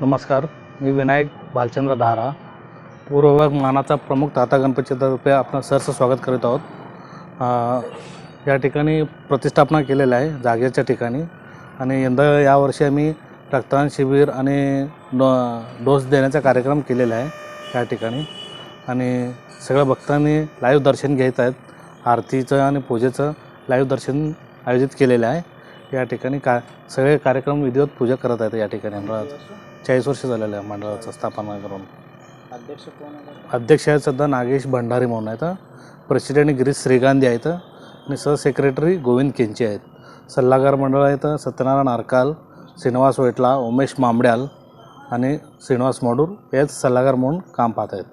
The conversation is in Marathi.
नमस्कार मी विनायक भालचंद्र धारा. पूर्वभाग मानाचा प्रमुख ताता गणपतीतर्फे आपण सरचं स्वागत करीत आहोत. या ठिकाणी प्रतिष्ठापना केलेल्या आहे जागेच्या ठिकाणी. आणि यंदा यावर्षी आम्ही रक्तदान शिबिर आणि डो डोस देण्याचा कार्यक्रम केलेला आहे या ठिकाणी. आणि सगळ्या भक्तांनी लाईव्ह दर्शन घेत आहेत. आरतीचं आणि पूजेचं लाईव्ह दर्शन आयोजित केलेलं आहे. या ठिकाणी का सगळे कार्यक्रम विधिवत पूजा करत आहेत या ठिकाणी चाळीस वर्ष झालेलं आहे मंडळाचं स्थापना करून. अध्यक्ष कोण आहे अध्यक्ष आहेत सध्या नागेश भंडारी म्हणून आहेत प्रेसिडेंट गिरीश श्रीगांधी आहेत आणि सहसेक्रेटरी गोविंद केंचे आहेत. सल्लागार मंडळ आहेत सत्यनारायण आरकाल श्रीनिवास वेटला उमेश मांबड्याल आणि श्रीनिवास मोडूर हेच सल्लागार म्हणून काम पाहत आहेत.